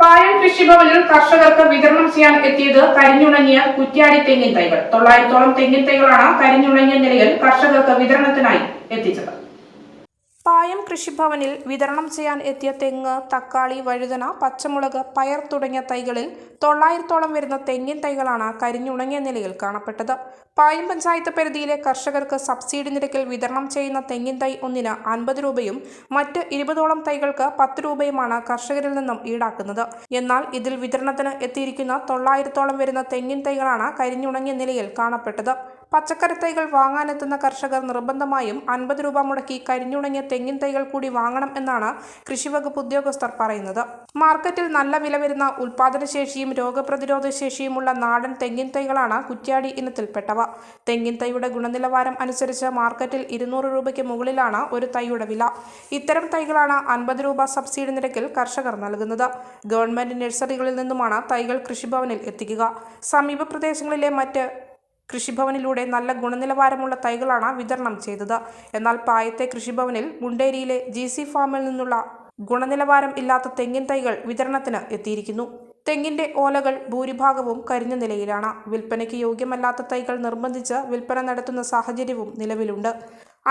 പായം കൃഷിഭവനിൽ കർഷകർക്ക് വിതരണം ചെയ്യാൻ എത്തിയത് കരിഞ്ഞുണങ്ങിയ കുറ്റ്യാടി തെങ്ങിൻ തൈകൾ. തൊള്ളായിരത്തോളം തെങ്ങിൻ തൈകളാണ് കരിഞ്ഞുണങ്ങിയ നിലയിൽ കർഷകർക്ക് വിതരണത്തിനായി എത്തിച്ചത്. പായം കൃഷിഭവനിൽ വിതരണം ചെയ്യാൻ എത്തിയ തെങ്ങ് തക്കാളി വഴുതന പച്ചമുളക് പയർ തുടങ്ങിയ തൈകളിൽ തൊള്ളായിരത്തോളം വരുന്ന തെങ്ങിൻ തൈകളാണ് കരിഞ്ഞുണങ്ങിയ നിലയിൽ കാണപ്പെട്ടത്. പായം പഞ്ചായത്ത് പരിധിയിലെ കർഷകർക്ക് സബ്സിഡി നിരക്കിൽ വിതരണം ചെയ്യുന്ന തെങ്ങിൻ തൈ ഒന്നിന് അൻപത് രൂപയും മറ്റ് ഇരുപതോളം തൈകൾക്ക് പത്ത് രൂപയുമാണ് കർഷകരിൽ നിന്നും ഈടാക്കുന്നത്. എന്നാൽ ഇതിൽ വിതരണത്തിന് എത്തിയിരിക്കുന്ന തൊള്ളായിരത്തോളം വരുന്ന തെങ്ങിൻ തൈകളാണ് കരിഞ്ഞുണങ്ങിയ നിലയിൽ കാണപ്പെട്ടത്. പച്ചക്കറി തൈകൾ വാങ്ങാനെത്തുന്ന കർഷകർ നിർബന്ധമായും അൻപത് രൂപ മുടക്കി കരിഞ്ഞുണങ്ങിയ തെങ്ങിൻ തൈകൾ കൂടി വാങ്ങണം എന്നാണ് കൃഷിവകുപ്പ് ഉദ്യോഗസ്ഥർ പറയുന്നത്. മാർക്കറ്റിൽ നല്ല വില വരുന്ന ഉൽപാദനശേഷിയും രോഗപ്രതിരോധ ശേഷിയുമുള്ള നാടൻ തെങ്ങിൻ തൈകളാണ് കുറ്റ്യാടി ഇനത്തിൽപ്പെട്ടവ. തെങ്ങിൻ തൈയുടെ ഗുണനിലവാരം അനുസരിച്ച് മാർക്കറ്റിൽ ഇരുന്നൂറ് രൂപയ്ക്ക് മുകളിലാണ് ഒരു തൈയുടെ വില. ഇത്തരം തൈകളാണ് അൻപത് രൂപ സബ്സിഡി നിരക്കിൽ കർഷകർ നൽകുന്നത്. ഗവൺമെന്റ് നഴ്സറികളിൽ നിന്നുമാണ് തൈകൾ കൃഷിഭവനിൽ എത്തിക്കുക. സമീപ പ്രദേശങ്ങളിലെ മറ്റ് കൃഷിഭവനിലൂടെ നല്ല ഗുണനിലവാരമുള്ള തൈകളാണ് വിതരണം ചെയ്തത്. എന്നാൽ പായത്തെ കൃഷിഭവനിൽ മുണ്ടേരിയിലെ ജി സി ഫാമിൽ നിന്നുള്ള ഗുണനിലവാരം ഇല്ലാത്ത തെങ്ങിൻ തൈകൾ വിതരണത്തിന് എത്തിയിരിക്കുന്നു. തെങ്ങിന്റെ ഓലകൾ ഭൂരിഭാഗവും കരിഞ്ഞ നിലയിലാണ്. വിൽപ്പനയ്ക്ക് യോഗ്യമല്ലാത്ത തൈകൾ നിർബന്ധിച്ച് വിൽപ്പന നടത്തുന്ന സാഹചര്യവും നിലവിലുണ്ട്.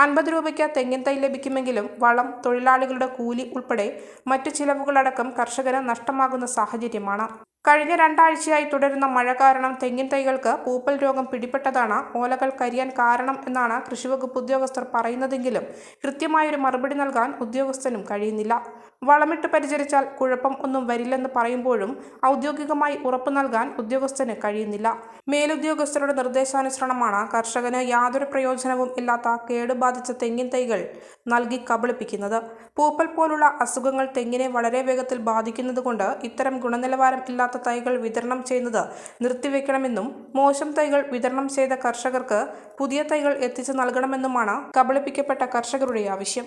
അൻപത് രൂപയ്ക്ക് തെങ്ങിൻ തൈ ലഭിക്കുമെങ്കിലും വളം തൊഴിലാളികളുടെ കൂലി ഉൾപ്പെടെ മറ്റു ചിലവുകളടക്കം കർഷകന് നഷ്ടമാകുന്ന സാഹചര്യമാണ്. കഴിഞ്ഞ രണ്ടാഴ്ചയായി തുടരുന്ന മഴ കാരണം തെങ്ങിൻ തൈകൾക്ക് പൂപ്പൽ രോഗം പിടിപെട്ടതാണ്. ഓലകൾ കരിയാൻ കാരണം എന്നാണ് കൃഷിവകുപ്പ് ഉദ്യോഗസ്ഥർ പറയുന്നതെങ്കിലും കൃത്യമായൊരു മറുപടി നൽകാൻ ഉദ്യോഗസ്ഥനും കഴിയുന്നില്ല. വളമിട്ട് പരിചരിച്ചാൽ കുഴപ്പം ഒന്നും വരില്ലെന്ന് പറയുമ്പോഴും ഔദ്യോഗികമായി ഉറപ്പു നൽകാൻ ഉദ്യോഗസ്ഥന് കഴിയുന്നില്ല. മേലുദ്യോഗസ്ഥരുടെ നിർദ്ദേശാനുസരണമാണ് കർഷകന് യാതൊരു പ്രയോജനവും ഇല്ലാത്ത കേടുബാധിച്ച തെങ്ങിൻ തൈകൾ നൽകി കബളിപ്പിക്കുന്നത്. പൂപ്പൽ പോലുള്ള അസുഖങ്ങൾ തെങ്ങിനെ വളരെ വേഗത്തിൽ ബാധിക്കുന്നതുകൊണ്ട് ഇത്തരം ഗുണനിലവാരം ഇല്ലാത്ത തൈകൾ വിതരണം ചെയ്യുന്നത് നിർത്തിവെക്കണമെന്നും മോശം തൈകൾ വിതരണം ചെയ്ത കർഷകർക്ക് പുതിയ തൈകൾ എത്തിച്ചു നൽകണമെന്നുമാണ് കബളിപ്പിക്കപ്പെട്ട കർഷകരുടെ ആവശ്യം.